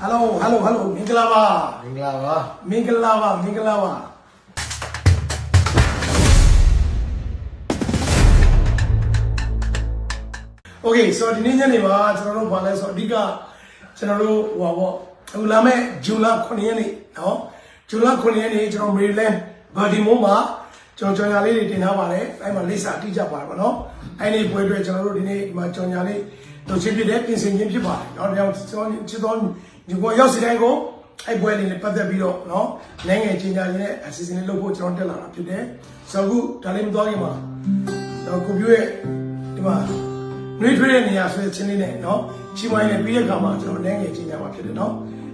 ဟယ်လိုဟယ်လိုဟယ်လိုမင်္ဂလာပါ မင်္ဂလာပါ မင်္ဂလာပါမင်္ဂလာပါโอเคဆိုတော့ဒီနေ့ညနေမှာကျွန်တော်တို့ဘာလဲဆိုတော့အဓိကကျွန်တော်တို့ဟိုပါပေါ့အခုလာမဲ့ဂျူလာ9ရက်နေ့နော်ဂျူလာ9ရက်နေ့ကျွန်တော်မေရီလန်းဘာဒီမိုမှာကျွန်တော်ကြော်ညာလေးတွေတင်ထားပါတယ်အဲ့မှာလိပ်စာအတိအကျပါတယ်ပေါ့နော်အဲ့ဒီပွဲအတွက်ကျွန်တော်တို့ဒီနေ့ဒီမှာကြော်ညာလေးလုပ်ချင်းဖြစ်တဲ့ပြင်ဆင်ခြင်းဖြစ်ပါတယ်နော်ဒါကြောင့်ကျွန်တော်ချစ်တော် ဒီကိုရောက်စီတိုင်းကိုအဲ့ပွဲလေးနဲ့ပတ်သက်ပြီးတော့နော်နိုင်ငံချင်းညာချင်းနဲ့အစီအစဉ်လေးလုပ်ဖို့ကျွန်တော်တက်လာတာဖြစ်တယ်ဆိုတော့အခုဒါလေးမသွားခင်မှာတော့ကွန်ပျူတာရဲ့ဒီမှာနှွေးထွေးတဲ့နေရာဆိုတဲ့ချင်းလေးနဲ့နော်ချီဝိုင်းနဲ့ပြီးတဲ့အခါမှာကျွန်တော်လည်းငယ်ချင်းကြမှာဖြစ်တယ်နော်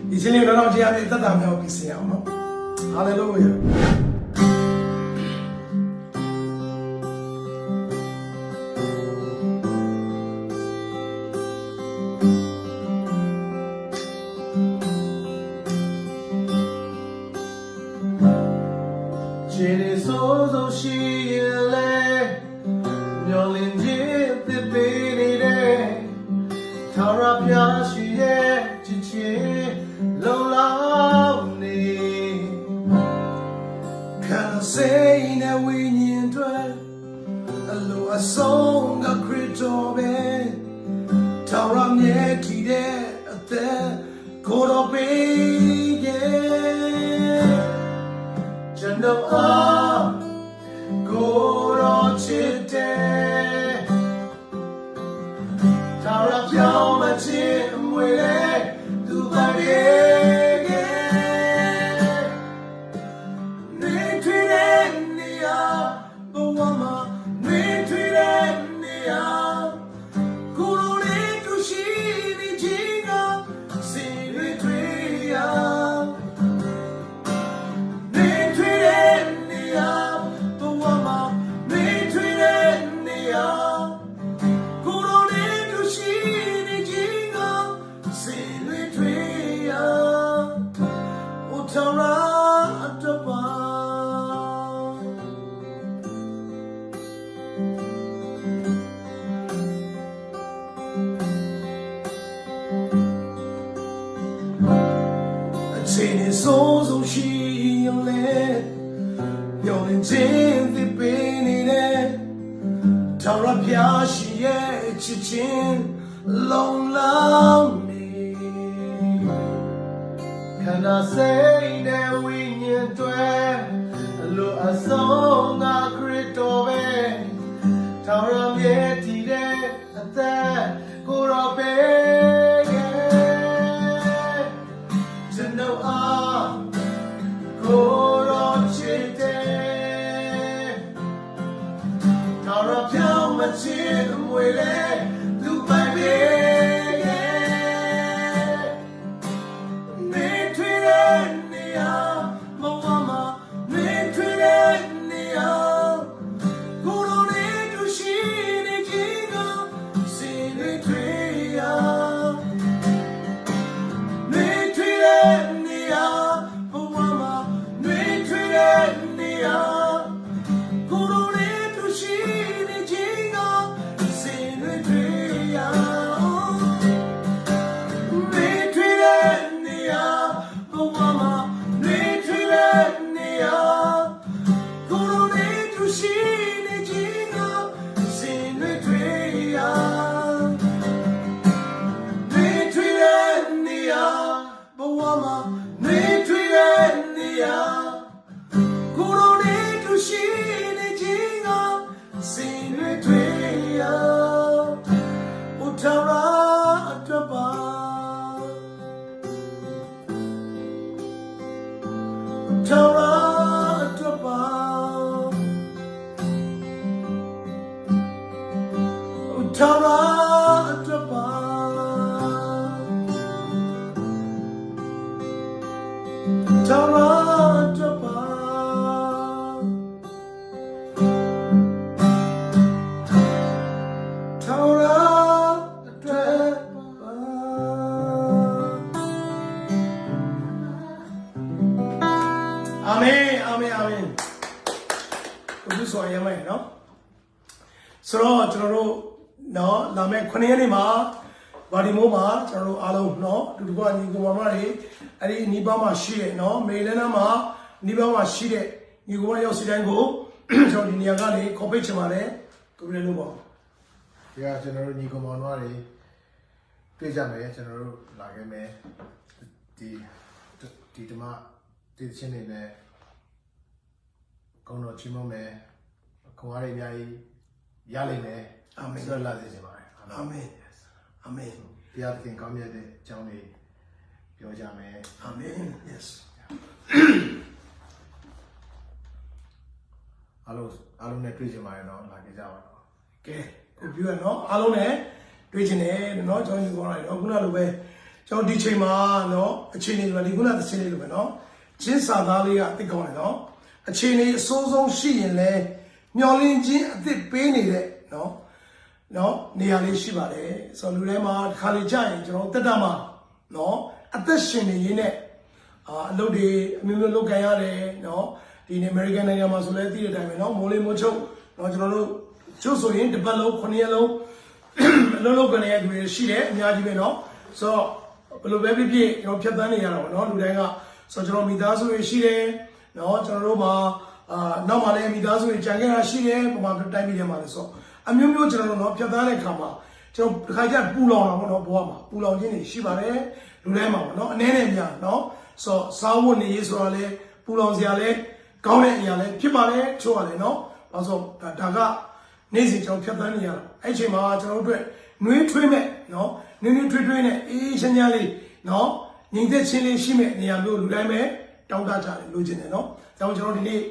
ဒီချင်းလေးတော့တော့တရားနဲ့အသက်တာများကိုပြင်ဆင်အောင်နော်ဟာလေလုယာ ချစ် ညောင်းရင်ချင်းသစ်ပေးနေတဲ့ထာဝရဘုရားရှိရဲ့ချစ်ချင်းလုံလောက်နေခန္ဓာစိတ်နဲ့ဝိညာဉ်တွေအလိုအဆုံးကခရစ်တော်ပဲထာဝရမြဲတည်တဲ့အသက်ကိုယ်တော်ပဲ ဘုရားရာအတွ ရှိတယ်နော်မေလနာမှာနီးပါးမှာရှိတဲ့ညီကောင်ရောက်စီတိုင်းကိုကျွန်တော်ဒီနေရာကနေခေါ်ပိတ်ချင်ပါတယ်ကိုလည်းလို့ပါဒီကကျွန်တော်တို့ညီကောင်မောင်တို့တွေတွေ့ကြမယ်ကျွန်တော်တို့လာခဲ့မယ်ဒီဒီဓမ္မဒီချင်းနေနဲ့ကောင်းတော်ချီးမွမ်းမယ်ခွန်အားတွေအများကြီးရလိမ့်မယ်အာမင်ဆက်လာစေချင်ပါတယ်အာမင်အာမင်ဘုရားသခင်ကောင်းမြတ်တဲ့အကြောင်းလေး ပြောကြမယ်အာမင် yes အားလုံးအားလုံးနဲ့တွေ့ကြပါရနော်လာခဲ့ကြပါတော့ကဲကိုပြည့်ရနော်အားလုံးနဲ့တွေ့ချင်တယ်နော်ကျွန်တော်ယူသွားတယ်နော်ခုနလိုပဲကျွန်တော်ဒီချိန်မှာနော်အခြေအနေတွေဒီခုနသချင်းလေးလိုပဲနော်ချင်းစာသားလေးကအသိကောင်းတယ်နော်အခြေအနေအဆိုးဆုံးရှိရင်လဲမျောလင်းချင်းအသစ်ပေးနေတဲ့နော်နော်နေရာလေးရှိပါတယ်ဆိုတော့လူတိုင်းမှာတစ်ခါလေကြာရင်ကျွန်တော်တက်တာမှာနော် အသက်ရှင်နေရင်းနဲ့အာအလုပ်တွေအမျိုးမျိုးလုပ်ကြရတယ်နော်ဒီနေအမေရိကန်နိုင်ငံမှာဆိုလဲသိတဲ့အတိုင်းပဲနော်မိုးလေးမိုးချုပ်နော်ကျွန်တော်တို့ချုပ်ဆိုရင်တစ်ပတ်လုံးခုနှစ်ရက်လုံးအလုပ်လုပ်ကြနေရသူတွေရှိတယ်အများကြီးပဲနော်ဆိုတော့ဘယ်လိုပဲဖြစ်ဖြစ်ကျွန်တော်ဖြတ်သန်းနေရတာပေါ့နော်လူတိုင်းကဆိုတော့ကျွန်တော်မိသားစုတွေရှိတယ်နော်ကျွန်တော်တို့မှာအာနောက်မှလည်းမိသားစုတွေကြံခဲ့တာရှိတယ်ပုံမှန်တိုင်းပြည်ထဲမှာလည်းဆိုအမျိုးမျိုးကျွန်တော်တို့နော်ဖြတ်သန်းတဲ့အခါမှာကျွန်တော်တစ်ခါကျပူလောင်တာပေါ့နော်ဘဝမှာပူလောင်ခြင်းတွေရှိပါတယ် လူတိုင်းမှာပေါ့နော်အနည်းနဲ့များနော်ဆိုတော့စားဝတ်နေရေးဆိုတာလဲပူလောင်စရာလဲကောင်းတဲ့အရာလဲဖြစ်ပါလေချို့ရလဲနော်ဘာလို့ဆိုဒါကနေ့စဉ်ကျွန်တော်ဖြတ်သန်းနေရတာအဲ့ချိန်မှာကျွန်တော်တို့အတွက်နှွေးထွေးမဲ့နော်နှွေးနှွေးထွေးထွေးနဲ့အေးအေးချမ်းချမ်းလေးနော်ညီသက်ချင်းလေးရှိမဲ့နေရာမျိုးလူတိုင်းပဲတောင်းတကြတယ်လိုချင်တယ်နော်။ဒါကြောင့်ကျွန်တော်ဒီနေ့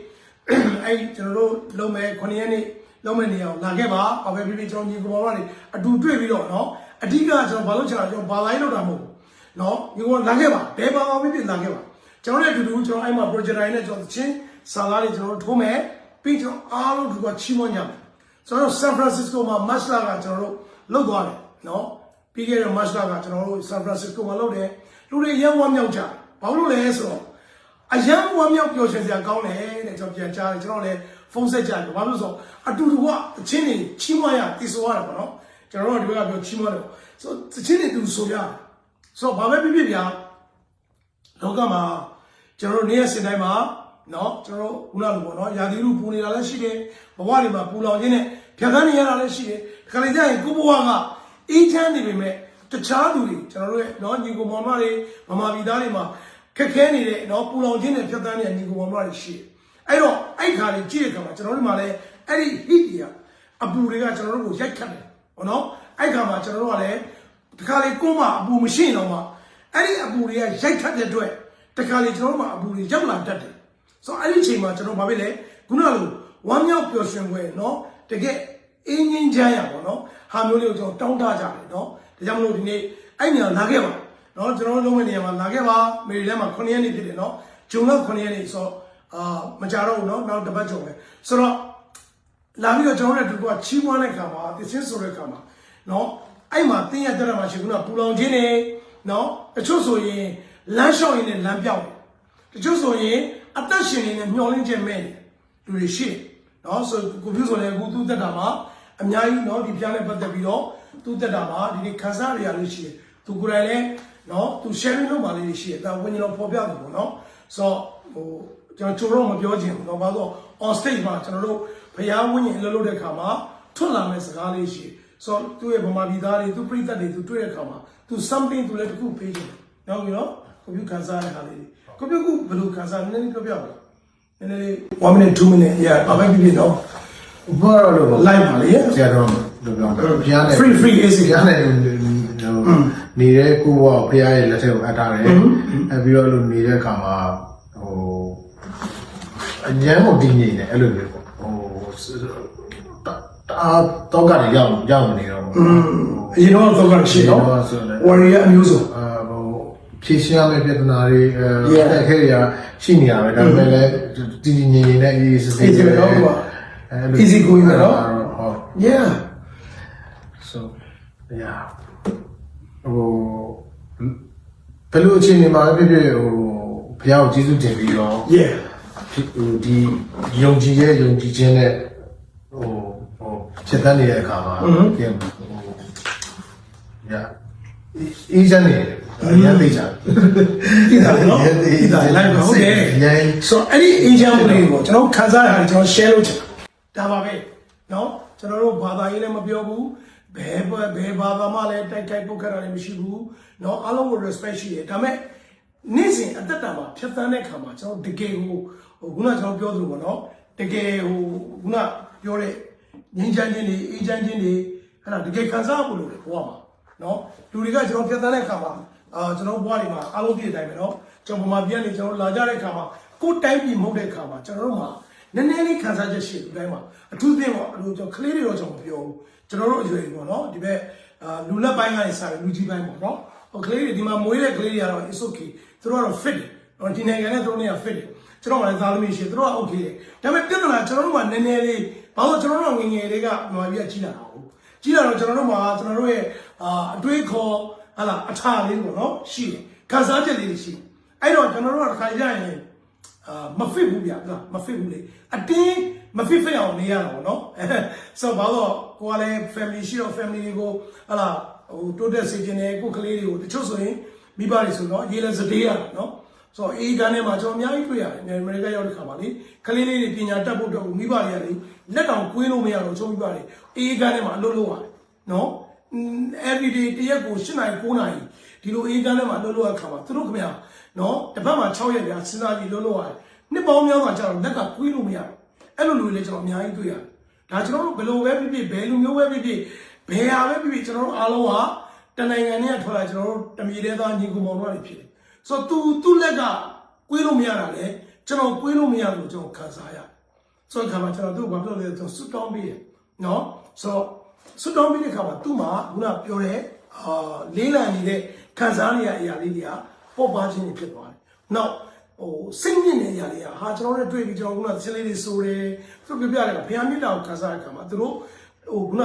အဲ့ကျွန်တော်တို့လုံးမဲ့9ရက်နေ့လုံးမဲ့နေရာကိုလာခဲ့ပါ။ဘာပဲဖြစ်ဖြစ်ကျွန်တော်ညီကောင်မတွေအတူတွေ့ပြီးတော့နော်အဓိကကျွန်တော်ဘာလို့ချင်တာကျွန်တော်ဘာလိုက်လောက်တာမဟုတ်ဘူး နော်ညီကောင်လာခဲ့ပါဘယ်ပါအောင်ဖြစ်ဖြစ်လာခဲ့ပါကျွန်တော်လည်းအတူတူကျွန်တော်အဲ့မှာ project တိုင်းနဲ့ကျွန်တော်ချင်းစာသားတွေကျွန်တော်တို့ထိုးမယ်ပြီးကျွန်တော်အားလုံးဒီကချီးမွမ်းကြမယ်ကျွန်တော်ဆန်ဖရန်စစ္စကိုမှာမတ်လာကကျွန်တော်တို့လုတ်သွားတယ်နော်ပြီးခဲ့တဲ့မတ်လာကကျွန်တော်တို့ဆန်ဖရန်စစ္စကိုမှာလုတ်တယ်လူတွေရမ်းဝမ်းမြောက်ကြတယ်ဘာလို့လဲဆိုတော့အရန်ဝမ်းမြောက်ပျော်ရွှင်စရာကောင်းတယ်တဲ့ကျွန်တော်ပြန်ကြားတယ်ကျွန်တော်လည်းဖုန်းဆက်ကြတယ်ဘာလို့လဲဆိုတော့အတူတူကအချင်းတွေချီးမွမ်းရတည်ဆိုရတာပေါ့နော်ကျွန်တော်တို့ကဒီဘက်ကပြောချီးမွမ်းတယ်ဆိုတော့အချင်းတွေတူဆိုရတယ် ဆိုတော့ဘာပဲဖြစ်ဖြစ်ဗျာ လောကမှာကျွန်တော်တို့နေ့ရက်စဉ်တိုင်းမှာเนาะကျွန်တော်တို့ခုနလိုပေါ့เนาะရာသီဥတုပူနေတာလည်းရှိတယ်ဘဝတွေမှာပူလောင်ခြင်းနဲ့ဖြတ်သန်းနေရတာလည်းရှိတယ်ခါလေကျရင်ကိုဘဝကအေးချမ်းနေပေမဲ့တခြားသူတွေကျွန်တော်တို့ရဲ့เนาะညီကိုမောင်မတွေမမပြည်သားတွေမှာခက်ခဲနေတဲ့เนาะပူလောင်ခြင်းနဲ့ဖြတ်သန်းနေတဲ့ညီကိုမောင်မတွေရှိတယ်အဲ့တော့အဲ့ခါလေးကြည့်တဲ့အခါမှာကျွန်တော်တို့မှာလည်းအဲ့ဒီ hit တွေကအပူတွေကကျွန်တော်တို့ကိုရိုက်ခတ်တယ်ဘောနော်အဲ့ခါမှာကျွန်တော်တို့ကလည်း တခါလေကိုယ်မှာအပူမရှိရင်တော့မှအဲ့ဒီအပူတွေကရိုက်ခတ်တဲ့အတွက်တခါလေကျွန်တော်တို့မှာအပူတွေရောက်လာတတ်တယ်ဆိုတော့အဲ့ဒီအချိန်မှာကျွန်တော်ဘာဖြစ်လဲခုနလိုဝမ်းမြောက်ပျော်ရွှင်ပွဲနော်တကယ်အင်းငင်းချမ်းရပါတော့ဟာမျိုးလေးကိုကျွန်တော်တောင်းတကြတယ်နော်ဒါကြောင့်မလို့ဒီနေ့အဲ့နေရာလာခဲ့ပါနော်ကျွန်တော်တို့လုံးဝနေရာမှာလာခဲ့ပါမေရီလန်းမှာ9ရက်နေ့ဖြစ်တယ်နော်ဂျုံလ9ရက်နေ့ဆိုတော့အာမကြတော့ဘူးနော်နောက်တစ်ပတ်ကြုံပဲဆိုတော့ လာပြီးတော့ကျွန်တော်တို့ကချီးမွမ်းတဲ့ခါမှာသစ္စာဆိုတဲ့ခါမှာเนาะ အဲ့မှာတင်းရတက်တာမှရှိခုနပူလောင်ခြင်းနေနော်တချို့ဆိုရင်လမ်းလျှောက်ရင်းနဲ့လမ်းပြောက်တချို့ဆိုရင်အသက်ရှင်နေတဲ့မျောလင်းခြင်းမဲ့လူတွေရှိတယ်နော်ဆိုကိုပြုဆိုလည်းအခုသူ့တက်တာမှာအများကြီးနော်ဒီပြားနဲ့ပတ်သက်ပြီးတော့သူ့တက်တာမှာဒီနေ့ခန်းစားရရလို့ရှိတယ်သူကိုယ်တိုင်လည်းနော်သူ sharing လုပ်ပါလေးရှိတယ်ဒါဝင်ကျွန်တော်ပေါ်ပြတယ်ပေါ့နော်ဆိုတော့ဟိုကျွန်တော်ချိုးတော့မပြောချင်ဘူးတော့ဘာလို့ on stage မှာကျွန်တော်တို့ဘုရားဝင်းရင်အလုပ်လုပ်တဲ့ခါမှာထွက်လာမဲ့စကားလေးရှိတယ် ဆိုတော့သူ့ရဲ့ဗမာပြည်သားတွေသူပြိတ္တတွေသူတွေ့တဲ့ခါမှာသူ something သူလည်းတစ်ခုပေးချင်တယ်နောက်ပြီးတော့ကွန်ပျူတာခန်းစားတဲ့ခါလေးကွန်ပျူတာကဘယ်လိုခန်းစားနည်းနည်းပြောပြပါနည်းနည်းလေး1 minute 2 minute yeah ဘာပဲဖြစ်ဖြစ်နော်ဘာလို့လဲ live ပါလေဆရာတော်တို့ပြောတယ်ဘုရားနဲ့ free free easy ဘုရားနဲ့နေတဲ့ကိုဘွားဘုရားရဲ့လက်ထက်ကိုအပ်ထားတယ်အဲပြီးတော့လို့နေတဲ့အခါမှာဟိုအញ្ញမ်းကိုတည်နေတယ်အဲ့လိုမျိုးပေါ့ဟို တာတော့ကနေရောက်ရောက်နေတော့အရင်တော့တော့ကရှိနော် warrior အမျိုးစုံအာဟိုဖြည့်ရှင်းရမယ့်ပြဿနာတွေအဲ Yeah. အခက်အခဲတွေကရှိနေရပဲဒါပေမဲ့လည်းတည်တည်ငြိမ်ငြိမ်နဲ့အေးအေးဆေးဆေး easy ပဲနော်ကွာအဲ့လို easy going ပဲနော်ဟုတ် yeah so yeah ဟိုဘယ်လိုအခြေအနေမှာပဲဖြစ်ဖြစ်ဟိုဘုရားကိုကျေးဇူးတင်ပြီးတော့ yeah ဟိုဒီယုံကြည်ရဲ့ယုံကြည်ခြင်းနဲ့ဟိုဟို ဖြစ်တတ်နေတဲ့အခါမှာကဲညအေးချမ်းနေတယ်အရင်သိကြသိတာနော်သိတာလိုက်ဟုတ်တယ်ညဆိုအဲ့ဒီအေးချမ်းမှုတွေကိုကျွန်တော်ခံစားရတာကျွန်တော် share လုပ်ချင်တာဒါပါပဲနော်ကျွန်တော်တို့ဘာသာရေးလည်းမပြောဘူးဘယ်ဘယ်ဘာသာမှလည်းတိုက်တိုက်ပုတ်ခတ်တာလည်းမရှိဘူးနော်အားလုံးကို respect ရှိတယ်ဒါပေမဲ့နေ့စဉ်အသက်တာမှာဖြတ်သန်းတဲ့ခါမှာကျွန်တော်တကယ်ကိုခုနကျွန်တော်ပြောသလိုပေါ့နော်တကယ်ဟိုခုနပြောတဲ့ ငြိမ်းချမ်းခြင်းတွေအေးချမ်းခြင်းတွေအဲ့ဒါတကယ်ခံစားဖို့လိုတယ်ဘဝမှာနော်လူတွေကကျွန်တော်ဖြတ်သန်းတဲ့အခါမှာအာကျွန်တော်ဘဝတွေမှာအားလုံးပြည့်တိုင်းပဲနော်ကျွန်တော်ဗမာပြည်ကနေကျွန်တော်လာကြတဲ့အခါမှာကိုယ်တိုင်းပြည်မဟုတ်တဲ့အခါမှာကျွန်တော်တို့မှာနည်းနည်းလေးခံစားချက်ရှိတယ်တိုင်းမှာအထူးသဖြင့်ပေါ့အလိုကျွန်တော်ကလေးတွေတော့ကျွန်တော်မပြောဘူးကျွန်တော်တို့အရွယ်ပေါ့နော်ဒီဘက်အာလူလက်ပိုင်းကနေစတယ်လူကြီးပိုင်းပေါ့နော်ဟိုကလေးတွေဒီမှာမွေးတဲ့ကလေးတွေကတော့ is okay သူတို့ကတော့ fit တယ်ဒီနိုင်ငံနဲ့သူတို့နဲ့က fit တယ်ကျွန်တော်ကလည်းသားသမီးရှိသူတို့က okay တယ်ဒါပေမဲ့ပြဿနာကျွန်တော်တို့ကနည်းနည်းလေး ဘာလို့ကျွန်တော်တို့ကငယ်ငယ်လေးကမြန်မာပြည်ကကြီးလာတာဟုတ်ကြီးလာတော့ကျွန်တော်တို့မှာကျွန်တော်တို့ရဲ့အာအတွေးခေါ်ဟာလာအထာလေးပေါ့နော်ရှိတယ်ခံစားချက်လေးတွေရှိတယ်အဲ့တော့ကျွန်တော်တို့ကတစ်ခါကြရင်အာမဖစ်ဘူးဗျာနော်မဖစ်ဘူးလေအတင်းမဖစ်ဖစ်အောင်နေရတာပေါ့နော်ဆိုတော့ဘာလို့ကိုကလည်း family ရှိတော့ family တွေကိုဟာလာဟိုတိုးတက်စေခြင်းနဲ့ကိုယ်ကလေးတွေကိုတချို့ဆိုရင်မိဘတွေဆိုတော့ရေးလဲစတေးရတာနော် ဆိုတော့အေးကန်းထဲမှာကျွန်တော်အများကြီးတွေ့ရတယ်အမေရိကရောက်တဲ့ခါမှာလေကလေးလေးတွေပညာတတ်ဖို့တော့မိဘတွေကလေလက်တောင်ကွေးလို့မရတော့ချုံမိဘတွေအေးကန်းထဲမှာအလုပ်လုပ်ရတယ်နော် every day တရက်ကို8နာရီ9နာရီဒီလိုအေးကန်းထဲမှာလုပ်လို့ရခါမှာသူတို့ခင်ဗျာနော်တစ်ပတ်မှာ6ရက်ကြာစဉ်းစားကြည့်လုပ်လို့ရတယ်နှစ်ပေါင်းများစွာကြာတော့လက်ကကွေးလို့မရတော့အဲ့လိုလူတွေလည်းကျွန်တော်အများကြီးတွေ့ရတယ်ဒါကျွန်တော်တို့ဘယ်လိုပဲဖြစ်ဖြစ်ဘယ်လူမျိုးပဲဖြစ်ဖြစ်ဘယ်ဟာပဲဖြစ်ဖြစ်ကျွန်တော်တို့အားလုံးဟာတနိုင်ငံနဲ့ထွက်လာကျွန်တော်တို့တမီတဲ့သားညီကောင်မောင်တို့တွေဖြစ်တယ် ဆိုတော့ तू သူ့လက်ကကွေးလို့မရတာလေကျွန်တော်ကွေးလို့မရလို့ကျွန်တော်ခံစားရတယ်ဆိုတော့ခါမှာကျွန်တော်သူ့ဘာပြောလဲဆိုဆွတ်တောင်းပေးတယ်နော်ဆိုတော့ဆွတ်တောင်းပေးတဲ့ခါမှာသူ့မှာခုနပြောတဲ့အာလေးလံနေတဲ့ခံစားနေရတဲ့အရာလေးတွေကပေါ်ပါခြင်းတွေဖြစ်သွားတယ်နောက်ဟိုစိတ်ညစ်နေရတဲ့ဟာကျွန်တော်တို့တွေ့ပြီးကျွန်တော်ခုနသင်းလေးတွေဆိုတယ်သူတို့ပြပြတယ်ဘုရားမြတ်တာကိုခံစားတဲ့ခါမှာသူတို့ဟိုခုန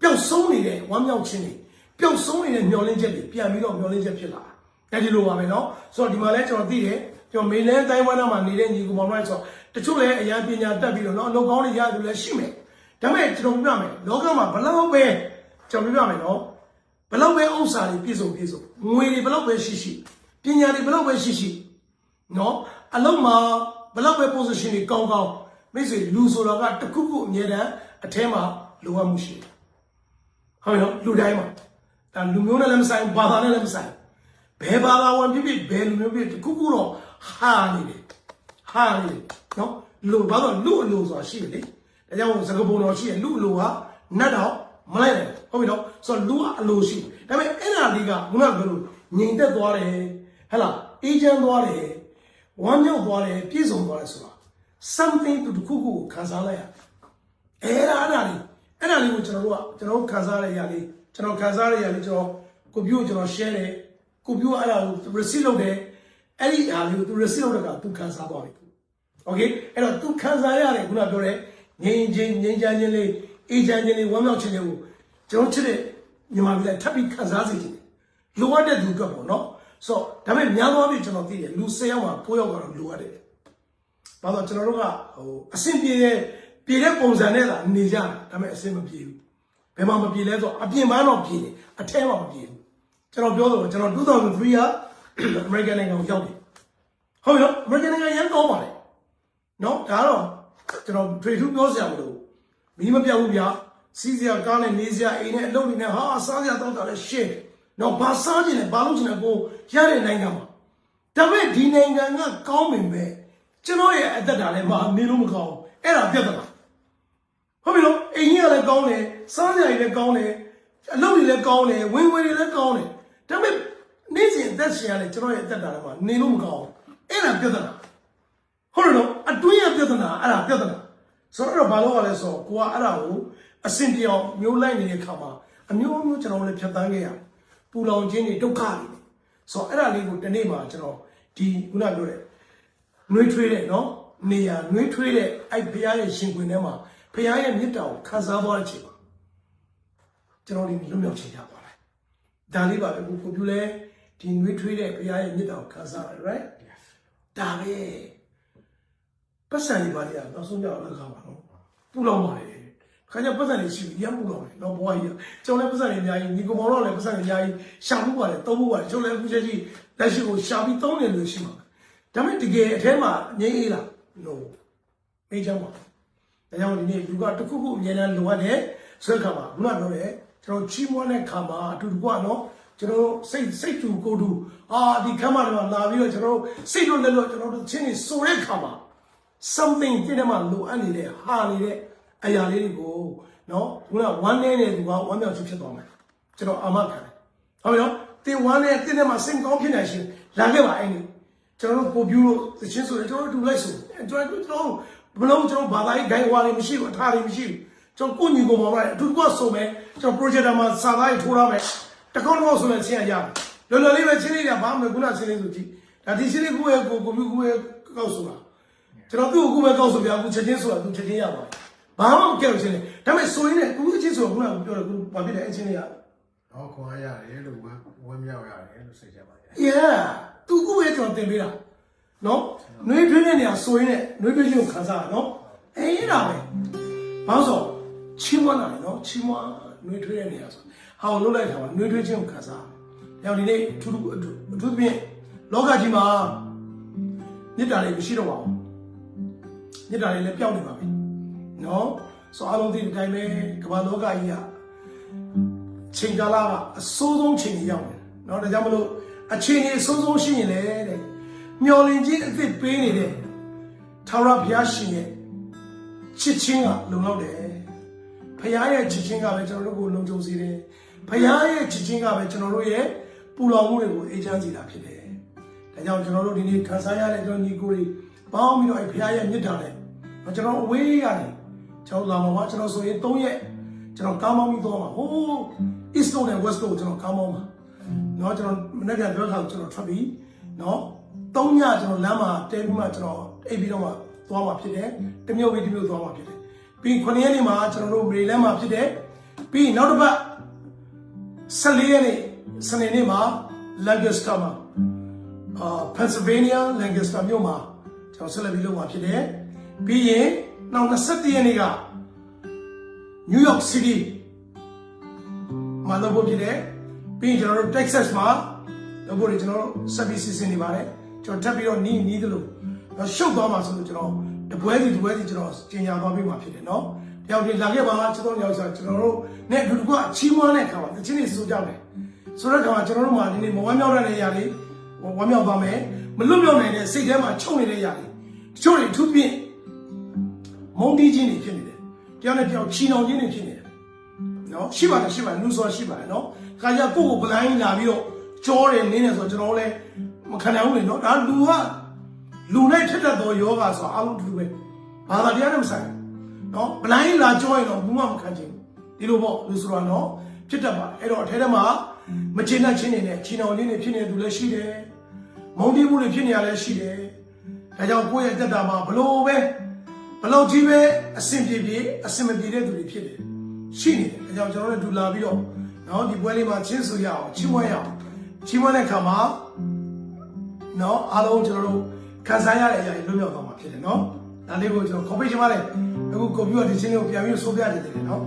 ပျောက်ဆုံးနေတဲ့ဝမ်းမြောက်ခြင်းတွေပျောက်ဆုံးနေတဲ့မျောလင်းချက်တွေပြန်ပြီးတော့မျောလင်းချက်ဖြစ်လာတယ် အဲဒီလိုပါပဲเนาะဆိုတော့ဒီမှာလဲကျွန်တော်သိတယ်ကျွန်တော်မေလန်းတိုင်းဝမ်းသားမှာနေတဲ့ညီကောင်မောင်တို့ဆိုတော့တချို့လည်းအရာပညာတတ်ပြီးတော့เนาะအလုပ်ကောင်းတွေရတယ်လည်းရှိမယ်ဒါပေမဲ့ကျွန်တော်ပြပြမယ်လောကမှာဘလောက်ပဲကျွန်တော်ပြပြမယ်เนาะဘလောက်ပဲဥစ္စာတွေပြည့်စုံပြည့်စုံငွေတွေဘလောက်ပဲရှိရှိပညာတွေဘလောက်ပဲရှိရှိ နော်အလုံးမှာဘယ်လောက်ပဲ position တွေကောင်းကောင်းမိတ်ဆွေလူဆိုတာကတစ်ခုခုအမြဲတမ်းအထဲမှာလိုအပ်မှုရှိတယ်ဟုတ်ပြီနော်လူတိုင်းမှာဒါလူမျိုးနဲ့လည်းမဆိုင်ဘာသာနဲ့လည်းမဆိုင် ဘယ်ဘာသာဝင်ဖြစ်ဖြစ်ဘယ်လူမျိုးဖြစ်ဖြစ်တစ်ခုခုတော့ဟာနေတယ်ဟာနေတယ်နော်လူဘာလို့လူအလိုဆိုတာရှိတယ်လေဒါကြောင့်စကားပုံတော်ရှိတယ်လူအလိုကနတ်တော့မလိုက်နိုင်ဘူးဟုတ်ပြီနော်ဆိုတော့လူကအလိုရှိတယ်ဒါပေမဲ့အဲ့ဒါလေးကခုနကပြောလို့ငြိမ်သက်သွားတယ်ဟဲ့လားအေးချမ်းသွားတယ်ဝမ်းမြောက်သွားတယ်ပြည့်စုံသွားတယ်ဆိုတာ something တူတစ်ခုခုကိုခံစားလိုက်ရတယ်အဲ့ဒါအဲ့ဒါလေးအဲ့ဒါလေးကိုကျွန်တော်တို့ကကျွန်တော်တို့ခံစားရရလေးကျွန်တော်ခံစားရရလေးကျွန်တော်ကိုပြို့ကျွန်တော် share တယ် ကိုပြို့အဲ့ဒါကို receive လုပ်တယ်အဲ့ဒီအားလေးကိုသူ receive လုပ်တဲ့ကသူခံစားသွားပြီ okay အဲ့တော့သူခံစားရတယ်ခုနပြောတဲ့ငြိမ်ချင်းငြိမ်ချမ်းခြင်းလေးအေးချမ်းခြင်းလေးဝမ်းမြောက်ခြင်းလေးကိုကျွန်တော်ချစ်တဲ့မြန်မာပြည်ကထပ်ပြီးခံစားစေချင်တယ်လိုအပ်တဲ့သူအတွက်ပေါ့နော်ဆိုတော့ဒါပေမဲ့များသောအားဖြင့်ကျွန်တော်သိတယ်လူ10ယောက်မှာ9ယောက်ကတော့လိုအပ်တယ်ဘာလို့ကျွန်တော်တို့ကဟိုအဆင်ပြေတဲ့ပြေတဲ့ပုံစံနဲ့လာနေကြတာဒါပေမဲ့အဆင်မပြေဘူးဘယ်မှာမပြေလဲဆိုတော့အပြင်ပန်းတော့ပြေတယ်အထဲမှာမပြေဘူး ကျွန်တော်ပြောတော့ကျွန်တော်2003ကအမေရိကန်နိုင်ငံကိုရောက်တယ်ဟုတ်ပြီနော်အမေရိကန်နိုင်ငံရန်ကောင်းပါလေနော်ဒါတော့ကျွန်တော်ထွေထူးပြောစရာမလိုမီးမပြတ်ဘူးဗျာစီးစရာကားနဲ့နေစရာအိမ်နဲ့အလုပ်တွေနဲ့ဟာစားစရာတောက်တာလည်းရှင်းနော်ဘာစားခြင်းလဲဘာလုပ်ခြင်းလဲကိုရတဲ့နိုင်ငံမှာဒါပေမဲ့ဒီနိုင်ငံကကောင်းပင်ပဲကျွန်တော်ရဲ့အသက်တာလည်းမနေလို့မကောင်းဘူးအဲ့ဒါပြဿနာဟုတ်ပြီနော်အိမ်ကြီးကလည်းကောင်းတယ်စားစရာတွေလည်းကောင်းတယ်အလုပ်တွေလည်းကောင်းတယ်ဝင်ဝင်တွေလည်းကောင်းတယ် ဒါပေမဲ့နေ့စဉ်အသက်ရှင်ရတဲ့ကျွန်တော်ရဲ့အသက်တာလည်းမနေလို့မကောင်းဘူးအဲ့ဒါပြဿနာဟုတ်တယ်နော်အတွင်းရပြဿနာအဲ့ဒါပြဿနာဆိုတော့ဘာလို့ရလဲဆိုတော့ကိုကအဲ့ဒါကိုအစင်ပြောင်မျိုးလိုက်နေတဲ့ခါမှာအမျိုးမျိုးကျွန်တော်လည်းဖြတ်တန်းခဲ့ရတယ်ပူလောင်ခြင်းတွေဒုက္ခတွေဆိုတော့အဲ့ဒါလေးကိုဒီနေ့မှာကျွန်တော်ဒီခုနပြောတဲ့နှွေးထွေးတဲ့နော်နေရာနှွေးထွေးတဲ့အဲ့ဘုရားရဲ့ရှင်ခွင်ထဲမှာဘုရားရဲ့မြတ်တာကိုခံစားသွားတဲ့အချိန်မှာကျွန်တော်ဒီလွတ်မြောက်ခြင်းရသွားတယ် ဒါလေးပါပဲကိုကိုပြူလဲဒီနှွေးထွေးတဲ့ဘုရားရဲ့မြတ်တာကိုခံစားရတယ် right ဒါပဲပတ်စံလေးပါလေနောက်ဆုံးကြတော့လက်ကားပါနော်ပူလောင်ပါလေခါကျပတ်စံနေရှိပြီရမှုတော့တယ်နော်ဘွားကြီးကျွန်တော်လည်းပတ်စံနေအများကြီးညီကောင်မောင်တော့လည်းပတ်စံနေအများကြီးရှာမှုပါတယ်သုံးမှုပါတယ်ကျွန်တော်လည်းအခုချက်ကြီးလက်ရှိကိုရှာပြီးသုံးနေလို့ရှိမှာဒါပေမဲ့တကယ်အထဲမှာငြိမ်းအေးလား no မေးချမ်းပါဒါကြောင့်ဒီနေ့လူကတစ်ခုခုအများနဲ့လိုအပ်တယ်ဆိုတဲ့ခါမှာခုနပြောတယ် ကျွန်တော်ချီးမွမ်းတဲ့ခါမှာအတူတူကနော်ကျွန်တော်စိတ်စိတ်တူကိုယ်တူအာဒီခါမှာတော့လာပြီးတော့ကျွန်တော်စိတ်လွတ်လက်လွတ်ကျွန်တော်တို့ချင်းနေဆိုတဲ့ခါမှာ something ဒီထဲမှာလိုအပ်နေတဲ့ဟာနေတဲ့အရာလေးတွေကိုနော်ခုနက one နဲ့တဲ့သူက one မြောက်ချင်းဖြစ်သွားမယ်ကျွန်တော်အာမခံတယ်ဟုတ်ပြီနော်တင် one နဲ့တင်ထဲမှာစိတ်ကောင်းဖြစ်နေရှင်လာခဲ့ပါအဲ့ဒီကျွန်တော်တို့ပို့ပြူလို့သချင်းဆိုရင်ကျွန်တော်တို့တူလိုက်ဆိုကျွန်တော်တို့ကျွန်တော်ဘလုံးကျွန်တော်ဘာသာရေးဂိုင်းဝါတွေမရှိဘူးအထာတွေမရှိဘူး ကျွန်တော်ကိုညီကိုမောင်လိုက်အတူတူကဆိုမယ်ကျွန်တော် projector မှာစာသားရေးထိုးရမယ်တကောင်းတော့ဆိုရင်ဆင်းရရတယ်လောလောလေးပဲချင်းလေးကဘာမှမခုနဆင်းလေးဆိုကြည့်ဒါဒီချင်းလေးကိုယ့်ရဲ့ကိုကိုပြူကိုယ့်ရဲ့ကောက်ဆိုတာကျွန်တော်သူ့ကိုခုပဲကောက်ဆိုပြအခုချက်ချင်းဆိုတာသူချက်ချင်းရပါတယ်ဘာမှမကဲလို့ချင်းလေဒါပေမဲ့ဆိုရင်းနဲ့အခုအချင်းဆိုခုနကပြောတယ်ခုဘာဖြစ်လဲအချင်းလေးရဟောခွန်အားရတယ်လို့ဝမ်းဝမ်းမြောက်ရတယ်လို့စိတ်ချပါတယ် yeah သူခုပဲကျွန်တော်တင်ပေးတာနော်နှွေးထွေးတဲ့နေရာဆိုရင်းနဲ့နှွေးထွေးချင်းကိုခံစားရနော်အေးဒါပဲဘာလို့ဆို ချီးမွမ်းတာလေနော်ချီးမွမ်းနှွေးထွေးတဲ့နေရာဆိုဟာကိုလှုပ်လိုက်တာပါနှွေးထွေးချင်းကိုခံစားရအောင်ဒီနေ့အထူးအထူးအထူးသဖြင့်လောကကြီးမှာမြစ်တာတွေမရှိတော့ပါဘူးမြစ်တာတွေလည်းပျောက်နေပါပြီနော်ဆိုအားလုံးဒီဒီတိုင်းပဲကမ္ဘာလောကကြီးကချိန်ကာလကအဆိုးဆုံးချိန်ကြီးရောက်တယ်နော်ဒါကြောင့်မလို့အချိန်ကြီးအဆိုးဆုံးရှိရင်လေတဲ့မျော်လင့်ခြင်းအသစ်ပေးနေတဲ့ထာဝရဘုရားရှင်ရဲ့ချစ်ချင်းကလုံလောက်တယ် ဘုရားရဲ့ချစ်ချင်းကပဲကျွန်တော်တို့ကိုလုံခြုံစေတယ်ဘုရားရဲ့ချစ်ချင်းကပဲကျွန်တော်တို့ရဲ့ပူလောင်မှုတွေကိုအေးချမ်းစေတာဖြစ်တယ်ဒါကြောင့်ကျွန်တော်တို့ဒီနေ့ခံစားရတဲ့ကျွန်တော်ညီကိုတွေပေါင်းပြီးတော့အဲဘုရားရဲ့မြတ်တာနဲ့ ကျွန်တော်အဝေးရတယ်ကျွန်တော်လာမှာပါကျွန်တော်ဆိုရင်3ရက်ကျွန်တော်ကားမောင်းပြီးသွားမှာဟိုး east coast နဲ့ west coast ကိုကျွန်တော်ကားမောင်းမှာเนาะကျွန်တော်မနေ့ကပြောထားကျွန်တော်ထွက်ပြီးเนาะ3ညကျွန်တော်လမ်းမှာတဲပြီးမှကျွန်တော်အိပ်ပြီးတော့မှသွားမှာဖြစ်တယ်တစ်မျိုးပြီးတစ်မျိုးသွားမှာဖြစ်တယ် ပြီး9ရက်နေ့မှာကျွန်တော်တို့မေလန်းမှာဖြစ်တယ်ပြီးနောက်တစ်ပတ်14ရက်နေ့စနေနေ့မှာ Lancaster မှာအာ Pennsylvania Lancaster မြို့မှာကျွန်တော်ဆက်လက်ပြီးလုပ်မှာဖြစ်တယ်ပြီးရင်နောက်21ရက်နေ့က New York City မှာလုပ်ဖို့ဖြစ်တယ်ပြီးရင်ကျွန်တော်တို့ Texas မှာလုပ်ဖို့ကျွန်တော်တို့ဆက်ပြီးစီစဉ်နေပါတယ်ကျွန်တော်ထပ်ပြီးတော့နီးနီးသလိုတော့ရှုပ်သွားမှာဆိုလို့ကျွန်တော် တပွဲစီတပွဲစီကျွန်တော်ကျင်ညာသွားပြီးမှာဖြစ်တယ်နော်တယောက်တည်းလာခဲ့ပါကျွန်တော်ရောက်စားကျွန်တော်တို့နဲ့အတူတကွအချီးမွမ်းတဲ့ခါမှာတချင်းတွေစိုးကြတယ်ဆိုတဲ့ခါမှာကျွန်တော်တို့မှာဒီနေ့မဝမ်းမြောက်တဲ့နေရာလေးဝမ်းမြောက်သွားမယ်မလွတ်မြောက်နိုင်တဲ့စိတ်ထဲမှာချုပ်နေတဲ့နေရာလေးတချို့တွေအထူးဖြင့်မုန်းတီးခြင်းတွေဖြစ်နေတယ်တယောက်နဲ့တယောက်ချီနှောင်ခြင်းတွေဖြစ်နေတယ်နော်ရှိပါတယ်ရှိပါတယ်နှူးစောရှိပါတယ်နော်ခါကြကိုယ့်ကိုပလိုင်းလာပြီးတော့ကြောတယ်နင်းတယ်ဆိုတော့ကျွန်တော်လည်းမခံနိုင်ဘူးလေနော်ဒါလူက လူနဲ့ထက်တဲ့သောယောဂါဆိုအလုံးတူပဲဘာသာတရားနဲ့မဆိုင်ဘူးနော်ပလိုင်းလာကြောရင်တော့ဘူးမှမခံချင်ဘူးဒီလိုပေါ့လူဆိုတာနော်ဖြစ်တတ်ပါတယ်အဲ့တော့အထဲထဲမှာမချင်တဲ့ချင်းတွေနဲ့ချီနှောင်ခြင်းတွေဖြစ်နေသူလည်းရှိတယ်မုန်းတီးမှုတွေဖြစ်နေရလည်းရှိတယ်ဒါကြောင့်ကိုယ့်ရဲ့တက်တာမှာဘလို့ပဲဘယ်လောက်ကြီးပဲအဆင်ပြေပြေအဆင်မပြေတဲ့သူတွေဖြစ်တယ်ရှိနေတယ်အဲကြောင့်ကျွန်တော်တို့ဒူလာပြီးတော့နော်ဒီပွဲလေးမှာချင်းဆိုရအောင်ချီးမွမ်းရအောင်ချီးမွမ်းတဲ့ခါမှာနော်အားလုံးကျွန်တော်တို့ ခံစားရတဲ့အရာတွေလွတ်မြောက်သွားမှာဖြစ်တယ်နော်ဒါလေးကိုကျွန်တော်ခေါ်ပေးချင်ပါတယ်အခုကွန်ပျူတာဒီချင်းလေးကိုပြန်ပြီးဆိုပြရတယ်တယ်နော်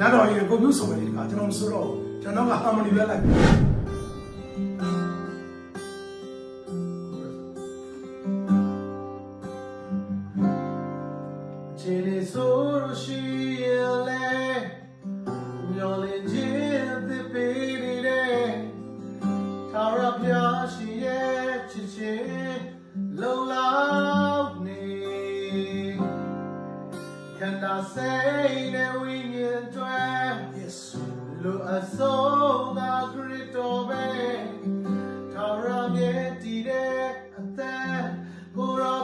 နောက်တော့ရေကွန်ပျူတာဆိုမယ်ဒီကကျွန်တော်မဆိုတော့ကျွန်တော်က harmony ပဲလိုက် စိတ်နဲ့ဝိညာဉ်တွေ yes လူအဆုံးသာခရစ်တော်ပဲသာရမြဲတည်တဲ့အသက်ကိုယ်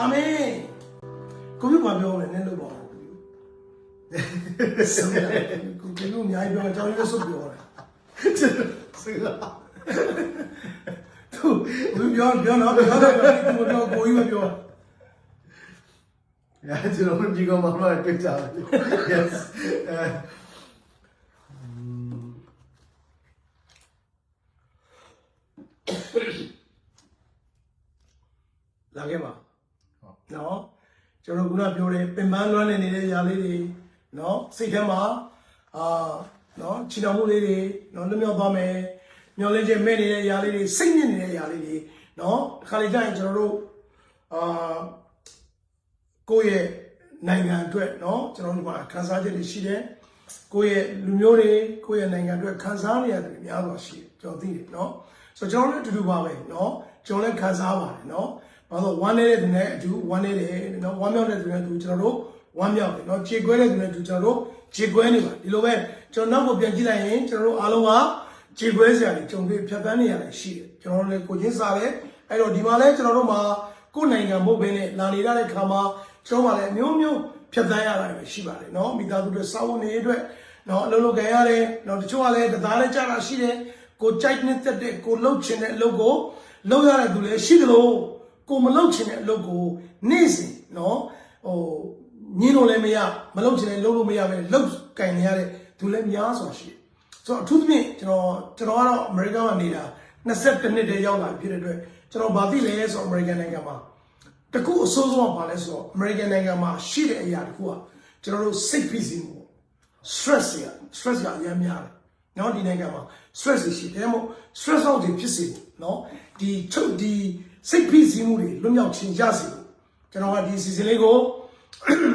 အာမင်ကိုမြဘာပြောလဲနည်းလို့ပါဆမ်းတယ်ကိုကလူအများကြီးပြောအကြောင်းရဆုပ်ပြောတယ်စေလာသူသူပြောပြောတော့ပြောတော့သူပြောကိုကြီးမပြောညာကျွန်တော်ဒီကောင်မှမတွေ့ကြဘူး yes အဲလာခဲ့ပါဟုတ် နော်ကျွန်တော်ခုနပြောတယ်ပင်ပန်းလွမ်းနေနေတဲ့ຢာလေးတွေနော်စိတ်ထဲမှာအာနော်ချီတော်မှုလေးတွေနော်လွတ်မြောက်သွားမယ်မျောလင်းချက်မဲ့နေတဲ့ຢာလေးတွေစိတ်ညစ်နေတဲ့ຢာလေးတွေနော်ခါလေးကျရင်ကျွန်တော်တို့အာကိုယ့်ရဲ့နိုင်ငံအတွက်နော်ကျွန်တော်တို့မှာခန်းစားချက်တွေရှိတယ်ကိုယ့်ရဲ့လူမျိုးတွေကိုယ့်ရဲ့နိုင်ငံအတွက်ခန်းစားနေရတယ်အများစွာရှိတယ်ကျွန်တော်သိတယ်နော်ဆိုတော့ကျွန်တော်တို့အတူတူပါပဲနော်ကျွန်တော်လည်းခန်းစားပါတယ်နော် ဘာလို့ဝမ်းနေတဲ့သူနဲ့အတူဝမ်းနေတယ်နော်ဝမ်းမြောက်တဲ့သူနဲ့အတူကျွန်တော်တို့ဝမ်းမြောက်တယ်နော်ခြေခွဲတဲ့သူနဲ့အတူကျွန်တော်တို့ခြေခွဲနေပါဒီလိုပဲကျွန်တော်နောက်ကိုပြန်ကြည့်လိုက်ရင်ကျွန်တော်တို့အားလုံးကခြေခွဲစရာတွေကြုံတွေ့ဖြတ်သန်းနေရတယ်ရှိတယ်ကျွန်တော်တို့လည်းကိုချင်းစားတယ်အဲ့တော့ဒီမှာလဲကျွန်တော်တို့မှာကိုယ်နိုင်ငံမဟုတ်ဘဲနဲ့လာနေရတဲ့ခါမှာကျွန်တော်ကလည်းမျိုးမျိုးဖြတ်သန်းရတာပဲရှိပါတယ်နော်မိသားစုတွေစောင့်နေရအတွက်နော်အလုပ်လုပ်ကြရတယ်နော်တချို့ကလည်းတသားလည်းကြာတာရှိတယ်ကိုကြိုက်နေတဲ့တဲ့ကိုလှုပ်ချင်တဲ့အလုပ်ကိုလှုပ်ရတဲ့သူလည်းရှိသလို ကိုမလှုပ်ချင်တဲ့အလုပ်ကိုနေ့စဉ်နော်ဟိုညင်းလို့လည်းမရမလှုပ်ချင်တဲ့လှုပ်လို့မရပဲလှုပ်ကင်နေရတဲ့သူလည်းများစွာရှိတယ်ဆိုတော့အထူးသဖြင့်ကျွန်တော်ကျွန်တော်ကတော့အမေရိကန်မှာနေတာ22နှစ်တည်းရောက်လာဖြစ်တဲ့အတွက်ကျွန်တော်ဗာသိလဲဆိုတော့အမေရိကန်နိုင်ငံမှာတခုအစိုးဆုံးကဘာလဲဆိုတော့ American နိုင်ငံမှာရှိတဲ့အရာတခုကကျွန်တော်တို့စိတ်ဖိစီးမှုပေါ့ stress ရ stress ကအများများတယ်။နော်ဒီနိုင်ငံမှာ stress တွေရှိတယ်။ဒါမှမဟုတ် stress out တွေဖြစ်စေတယ်နော်ဒီချုပ်ဒီ စိတ်ဖိစီးမှုတွေလွတ်မြောက်ခြင်းရစေတယ်ကျွန်တော်ကဒီ season လေးကို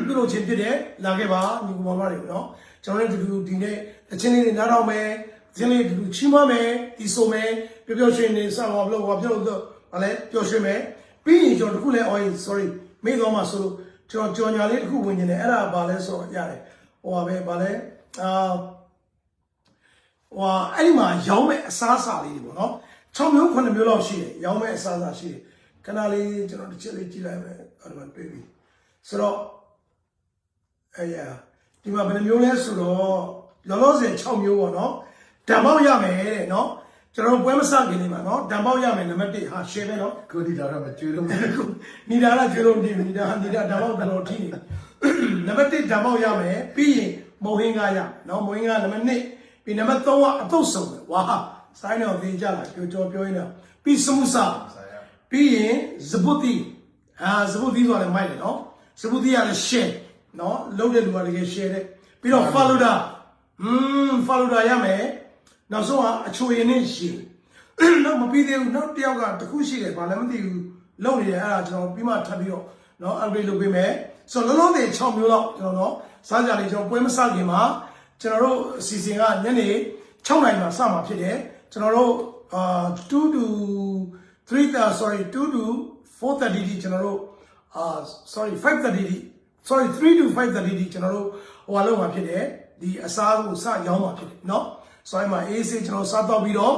ပြုလုပ်ခြင်းဖြစ်တယ်လာခဲ့ပါညီကောင်မတွေနော်ကျွန်တော်လည်းဒီလိုဒီနေ့အချင်းလေးတွေနားတော့မယ်အချင်းလေးဒီလိုချီးမွမ်းမယ်ဒီဆိုမယ်ပျော်ပျော်ရွှင်နေစပါဘလို့ဘာပြောလို့တော့ဗာလဲပျော်ရွှင်မယ်ပြီးရင်ကျွန်တော်တခုလဲအော် sorry မေ့သွားမှဆိုလို့ကျွန်တော်ကြော်ညာလေးတခုဝင်နေတယ်အဲ့ဒါဗာလဲဆိုတော့ရတယ်ဟိုပါပဲဗာလဲအာဟိုအဲ့ဒီမှာရောင်းမဲ့အစားအစာလေးတွေပေါ့နော် 6မျိုး9မျိုးလောက်ရှိတယ်ရောင်းမဲ့အစားအစာရှိတယ်ခဏလေးကျွန်တော်တစ်ချက်လေးကြည့်လိုက်မယ်အဲ့ဒါမှတွေ့ပြီဆိုတော့အဲ့ရဒီမှာဘယ်နှမျိုးလဲဆိုတော့လောလောဆယ်6မျိုးပေါ့နော်ဓမ္မောက်ရမယ်တဲ့နော်ကျွန်တော်တို့ပွဲမစခင်နေမှာနော်တံပေါက်ရမယ်နံပါတ်1ဟာ share ပဲနော်ကိုဒီတော့မကျွေးလို့မနီဒါကကျွေးလို့မသိဘူးနီဒါဟာနီဒါဓာတ်ပေါက်တော်ထိနေနံပါတ်1ဓာတ်ပေါက်ရမယ်ပြီးရင်မုံဟင်းကားရနော်မုံဟင်းကားနံပါတ်2ပြီးနံပါတ်3ကအတုတ်ဆုံးပဲဝါဟာ စိုင်းတော်သေးကြလာပြောကြောပြောရင်းတော့ပြီးစမှုစာဆိုင်ရပြီးရင်ဇပုတိအာဇပုတိဆိုတာလည်းမိုက်တယ်နော်ဇပုတိကလည်း share နော်လုံးတဲ့လူကလည်း share တဲ့ပြီးတော့ follow တာอืม follow တာရမယ်နောက်ဆုံးကအချိုရည်နဲ့ရေတော့မပြီးသေးဘူးနောက်တစ်ယောက်ကတစ်ခုရှိတယ်ဘာလည်းမသိဘူးလုံနေတယ်အဲ့ဒါကျွန်တော်ပြီးမှထပ်ပြီးတော့နော် upgrade လုပ်ပေးမယ်ဆိုတော့လုံးလုံးတွေ6မျိုးလောက်ကျွန်တော်တော့စားကြလေးကျွန်တော်ပွဲမစခင်မှာကျွန်တော်တို့အစီအစဉ်ကညနေ6နိုင်မှာစမှာဖြစ်တယ် ကျွန်တော်တို့အာ2 to 3 uh, sorry 2 to 4:30ဒီကျွန်တော်တို့အာ sorry 5:30ဒီ sorry 3 to 5:30ဒီကျွန်တော်တို့ဟိုဟာလောက်မှာဖြစ်တယ်ဒီအစားကိုစရောင်းမှာဖြစ်တယ်เนาะဆိုရင်မှာအေးစေးကျွန်တော်စားတော့ပြီးတော့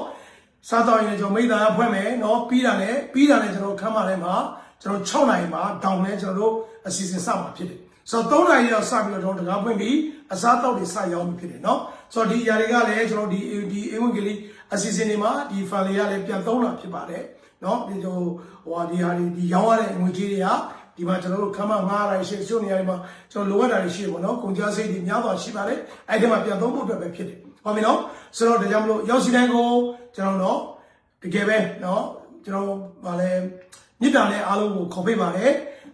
စားတော့ရင်လည်းကျွန်တော်မိသားရဖွဲ့မယ်เนาะပြီးတာနဲ့ပြီးတာနဲ့ကျွန်တော်ခမ်းမထဲမှာကျွန်တော်6နိုင်မှာတောင်းလဲကျွန်တော်တို့အစီအစဉ်စမှာဖြစ်တယ်ဆိုတော့3နိုင်ရောက်စပြီးတော့ကျွန်တော်တကားဖွင့်ပြီးအစားတော့တွေစရောင်းမှာဖြစ်တယ်เนาะဆိုတော့ဒီຢာတွေကလည်းကျွန်တော်ဒီဒီအင်ဝင်ကလေး အစီအစဉ်တွေမှာဒီ file တွေကလည်းပြန်သုံးတာဖြစ်ပါတယ် เนาะဒီဟိုဟိုဟာဒီဟာဒီဒီရောင်းရတဲ့ငွေကြေးတွေကဒီမှာကျွန်တော်တို့ခမ်းမငားရရှိရှိနေရမှာကျွန်တော်လိုအပ်တာတွေရှိတယ်ပေါ့နော်ကုန်ကြစိတ်တွေများသွားရှိပါတယ်အဲ့ဒီမှာပြန်သုံးဖို့အတွက်ပဲဖြစ်တယ်ဟုတ်ပြီနော်ဆိုတော့ဒါကြောင့်မလို့ရောက်စီတိုင်းကိုကျွန်တော်တော့တကယ်ပဲเนาะကျွန်တော်ဗာလဲမြစ်တာနဲ့အားလုံးကိုခေါ်ပေးပါတယ်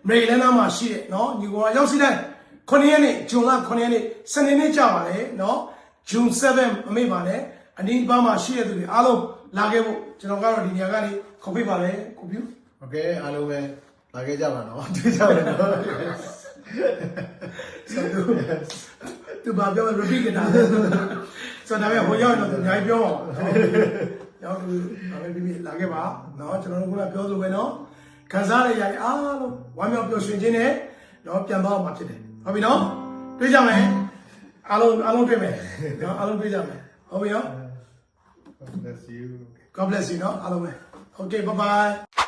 မေရီလန်းနာမှာရှိတယ်เนาะညီကောင်ရောက်စီတိုင်း9ရက်နေ့ဂျွန်လ9ရက်နေ့စနေနေ့ကြာပါတယ်เนาะ June 7မမေ့ပါနဲ့ အနည်းပါးမှာရှိတဲ့သူတွေအားလုံးလာခဲ့ဖို့ကျွန်တော်ကတော့ဒီနေရာကနေခေါ်ပေးပါတယ်ကိုပြူ โอเคအားလုံးပဲလာခဲ့ကြပါနော်တွေ့ကြပါနော် ဆိုတော့သူဘာပြောလဲ repeat ကြတာဆိုတော့ဒါပေမဲ့ဟိုရောက်ရင်တော့သူအများကြီးပြောပါတော့ရောက်သူဒါပေမဲ့ပြီးလာခဲ့ပါเนาะကျွန်တော်တို့ကပြောဆိုပဲเนาะခံစားရရအားလုံးဝမ်းမြောက်ပျော်ရွှင်ခြင်းနဲ့เนาะပြန်သွားမှာဖြစ်တယ်ဟုတ်ပြီเนาะတွေ့ကြမယ်အားလုံးအားလုံးတွေ့မယ်เนาะအားလုံးတွေ့ကြမယ်ဟုတ်ပြီเ God bless you. God bless you, no? Other way. Okay, bye-bye.